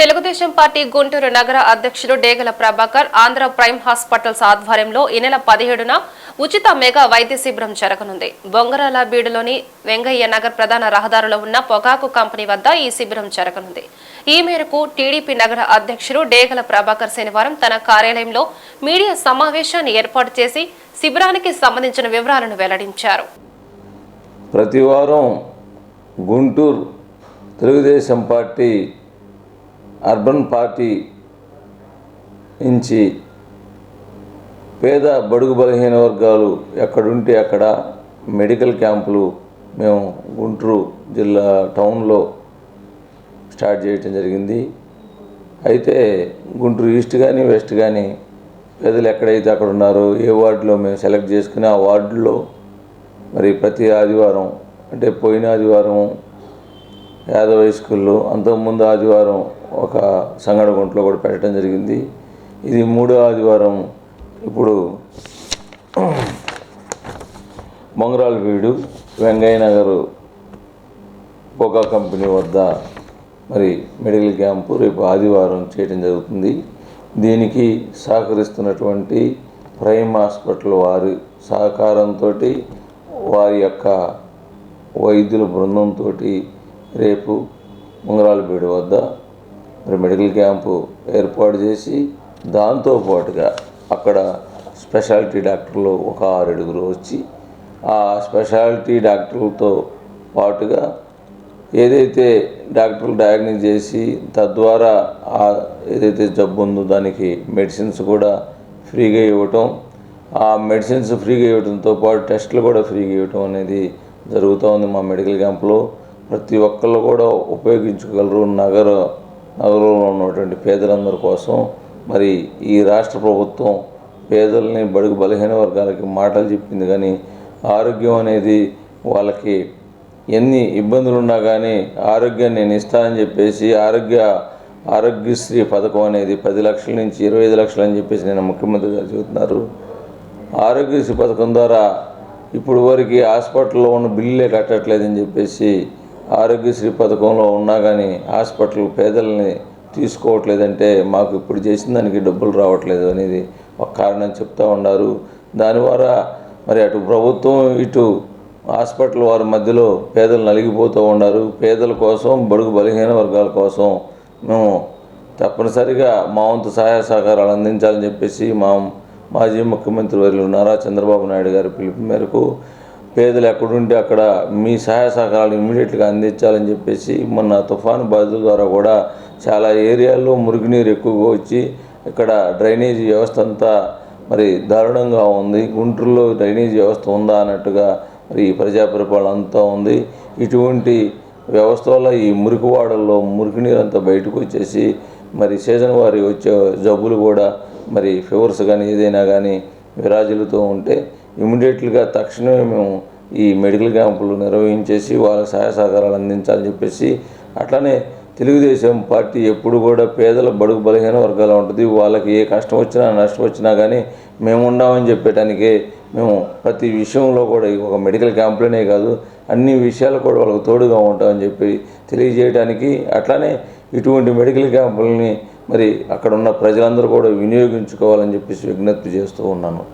Telugu Desam party Guntur నగర అధ్యక్షుడు Degala Prabhakar Andhra prime hospitals ఆధ్వర్యంలో ఈ నెల పదిహేడున ఉచిత మెగా వైద్య శిబిరం జరగనుంది. బొంగరాల బీడులోని వెంగయ్య నగర్ ప్రధాన రహదారిలో ఉన్న పొగాకు కంపెనీ వద్ద ఈ శిబిరం జరగనుంది. ఈ మేరకు టీడీపీ నగర అధ్యక్షుడు డేగల ప్రభాకర్ శనివారం తన కార్యాలయంలో మీడియా సమావేశాన్ని ఏర్పాటు చేసి శిబిరానికి సంబంధించిన వివరాలను వెల్లడించారు. ప్రతివారం Guntur Telugu Desam party urban party నుంచి పేద బడుగు బలహీన వర్గాలు ఎక్కడుంటే అక్కడ మెడికల్ క్యాంపులు మేము గుంటూరు జిల్లా టౌన్లో స్టార్ట్ చేయటం జరిగింది. అయితే గుంటూరు ఈస్ట్ కానీ వెస్ట్ కానీ పేదలు ఎక్కడైతే అక్కడ ఉన్నారో ఏ వార్డులో మేము సెలెక్ట్ చేసుకుని ఆ వార్డులో మరి ప్రతి ఆదివారం అంటే పోయిన ఆదివారం యాదవ స్కూల్లో అంతకుముందు ఆదివారం ఒక సంగడగుంటలో కూడా పెట్టడం జరిగింది. ఇది మూడో ఆదివారం ఇప్పుడు మొంగరాల వీడు వెంగయ్య నగర్ కోకా కంపెనీ వద్ద మరి మెడికల్ క్యాంపు రేపు ఆదివారం చేయడం జరుగుతుంది. దీనికి సహకరిస్తున్నటువంటి ప్రైమ్ హాస్పిటల్ వారి సహకారంతో వారి యొక్క వైద్యుల బృందంతో రేపు ముంగరాలపేట వద్ద మరి మెడికల్ క్యాంపు ఏర్పాటు చేసి దాంతో పాటుగా అక్కడ స్పెషాలిటీ డాక్టర్లు ఒక ఆరేడుగురు వచ్చి ఆ స్పెషాలిటీ డాక్టర్లతో పాటుగా ఏదైతే డాక్టర్లు డయాగ్నోస్ చేసి తద్వారా ఆ ఏదైతే జబ్బు ఉందో దానికి మెడిసిన్స్ కూడా ఫ్రీగా ఇవ్వటం ఆ మెడిసిన్స్ ఫ్రీగా ఇవ్వడంతో పాటు టెస్టులు కూడా ఫ్రీగా ఇవ్వటం అనేది జరుగుతూ ఉంది మా మెడికల్ క్యాంప్లో. ప్రతి ఒక్కళ్ళు కూడా ఉపయోగించగలరు నగర నగరంలో ఉన్నటువంటి పేదలందరి కోసం మరి ఈ రాష్ట్ర ప్రభుత్వం పేదల్ని బడుగు బలహీన వర్గాలకి మాటలు చెప్పింది కానీ ఆరోగ్యం అనేది వాళ్ళకి ఎన్ని ఇబ్బందులు ఉన్నా కానీ ఆరోగ్యాన్ని నేను ఇస్తానని చెప్పేసి ఆరోగ్య ఆరోగ్యశ్రీ పథకం అనేది పది లక్షల నుంచి ఇరవై ఐదు లక్షలు అని చెప్పేసి నేను ముఖ్యమంత్రి గారు చెబుతున్నారు. ఆరోగ్యశ్రీ పథకం ద్వారా ఇప్పుడు వరకు హాస్పిటల్లో ఉన్న బిల్లులే కట్టట్లేదని చెప్పేసి ఆరోగ్యశ్రీ పథకంలో ఉన్నా కానీ హాస్పిటల్ పేదల్ని తీసుకోవట్లేదంటే మాకు ఇప్పుడు చేసిన దానికి డబ్బులు రావట్లేదు అనేది ఒక కారణం చెప్తా ఉన్నారు. దాని ద్వారా మరి అటు ప్రభుత్వం ఇటు హాస్పిటల్ వారి మధ్యలో పేదలు నలిగిపోతూ ఉన్నారు. పేదల కోసం బడుగు బలహీన వర్గాల కోసం మేము తప్పనిసరిగా మా వంతు సహాయ సహకారాలు అందించాలని చెప్పేసి మా మాజీ ముఖ్యమంత్రి వర్యులు నారా చంద్రబాబు నాయుడు గారి పిలుపు మేరకు పేదలు ఎక్కడుంటే అక్కడ మీ సహాయ సహకారాలు ఇమ్మీడియట్గా అందించాలని చెప్పేసి మొన్న తుఫాను బాధితుల ద్వారా కూడా చాలా ఏరియాల్లో మురుగునీరు ఎక్కువగా వచ్చి ఇక్కడ డ్రైనేజీ వ్యవస్థ అంతా మరి దారుణంగా ఉంది. గుంటూరులో డ్రైనేజీ వ్యవస్థ ఉందా అన్నట్టుగా మరి ప్రజా పరిపాలన అంతా ఉంది. ఇటువంటి వ్యవస్థ వల్ల ఈ మురికివాడల్లో మురికి నీరు అంతా బయటకు వచ్చేసి మరి సీజన్ వారి వచ్చే జబ్బులు కూడా మరి ఫీవర్స్ కానీ ఏదైనా కానీ విరాజులతో ఉంటే ఇమీడియట్గా తక్షణమే మేము ఈ మెడికల్ క్యాంపులు నిర్వహించేసి వాళ్ళ సహాయ సహకారాలు అందించాలని చెప్పేసి అట్లానే తెలుగుదేశం పార్టీ ఎప్పుడు కూడా పేదల బడుగు బలహీన వర్గాలు ఉంటుంది. వాళ్ళకి ఏ కష్టం వచ్చినా నష్టం వచ్చినా కానీ మేము ఉన్నామని చెప్పేటానికే మేము ప్రతి విషయంలో కూడా ఒక మెడికల్ క్యాంపులనే కాదు అన్ని విషయాలు కూడా వాళ్ళకు తోడుగా ఉంటామని చెప్పి తెలియజేయడానికి అట్లానే ఇటువంటి మెడికల్ క్యాంపులని మరి అక్కడ ఉన్న ప్రజలందరూ కూడా వినియోగించుకోవాలని చెప్పేసి విజ్ఞప్తి చేస్తూ ఉన్నాను.